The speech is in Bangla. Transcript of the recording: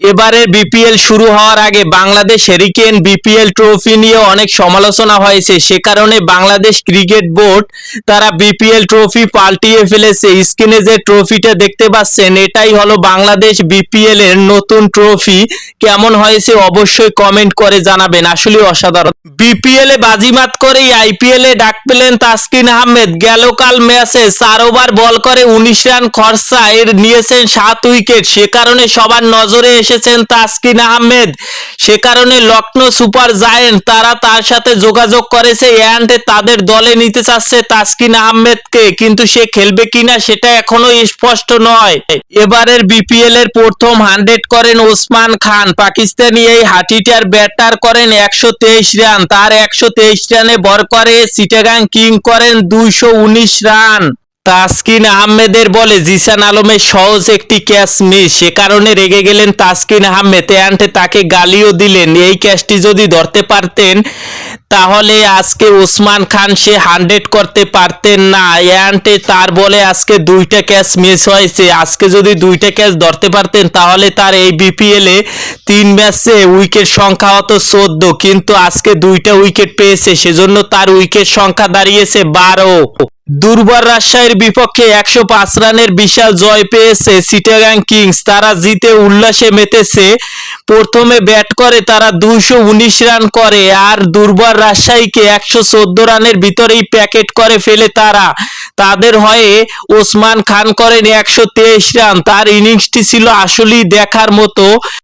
এবারের বিপিএল শুরু হওয়ার আগে বাংলাদেশ হেরিকেন বিপিএল ট্রফি নিয়ে অনেক সমালোচনা হয়েছে। সে কারণে বাংলাদেশ ক্রিকেট বোর্ড তারা বিপিএল ট্রফি পাল্টিয়ে ফেলেছে। স্ক্রিনে যে ট্রফিটা দেখতে পাচ্ছেন, এটাই হলো বাংলাদেশ বিপিএল এর নতুন ট্রফি কেমন হয়েছে অবশ্যই কমেন্ট করে জানাবেন। আসলে অসাধারণ। বিপিএল এ বাজিমাত করেই আইপিএল এ ডাক পেলেন তাসকিন আহমেদ। গেল কাল ম্যাচে চার ওভার বল করে উনিশ রান খরচা এর নিয়েছেন সাত উইকেট। সে কারণে সবার নজরে এসেছেন তাসকিন আহমেদ। সে কারণে লখনৌ সুপার জায়েন্ট তারা তার সাথে যোগাযোগ করেছে অ্যান্ড তাদের দলে নিতে চাচ্ছে তাসকিন আহমেদকে। কিন্তু সে খেলবে কিনা সেটা এখনও স্পষ্ট নয়। এবারের বিপিএল এর প্রথম হান্ড্রেড করেন ওসমান খান। পাকিস্তানি এই হাটিটার ব্যাটার করেন একশো তেইশ রান। তার একশো তেইশ রানে বর করে সিটাগাং কিং করেন দুইশো উনিশ রান। তাসকিন আহমেদের বলে, জিসান আলমের সহজ একটি ক্যাচ মিস। সে কারণে রেগে গেলেন তাসকিন আহমেদ। অ্যান্ড তাকে গালিও দিলেন। এই ক্যাচটি যদি ধরতে পারতেন তাহলে আজকে ওসমান খান সে হান্ড্রেড করতে পারতেন না। অ্যান্ড তার বলে আজকে দুইটা ক্যাচ মিস হয়েছে। আজকে যদি দুইটা ক্যাচ ধরতে পারতেন, তাহলে তার এই বিপিএল তিন ম্যাচে উইকেট সংখ্যা হতো চোদ্দ। কিন্তু আজকে দুইটা উইকেট পেয়েছে, সেজন্য তার উইকেট সংখ্যা দাঁড়িয়েছে বারো। দুর্বার রাজশাহীর বিপক্ষে একশো পাঁচ রানের বিশাল জয় পেয়েছে সিটাগাং কিংস তারা জিতে উল্লাসে মেতেছে প্রথমে ব্যাট করে তারা দুইশো উনিশ রান করে আর দুর্বার রাজশাহীকে একশো চোদ্দ রানের ভিতরেই প্যাকেট করে ফেলে তারা। তাদের হয়ে ওসমান খান করেন একশো তেইশ রান। তার ইনিংসটি ছিল আসলেই দেখার মতো।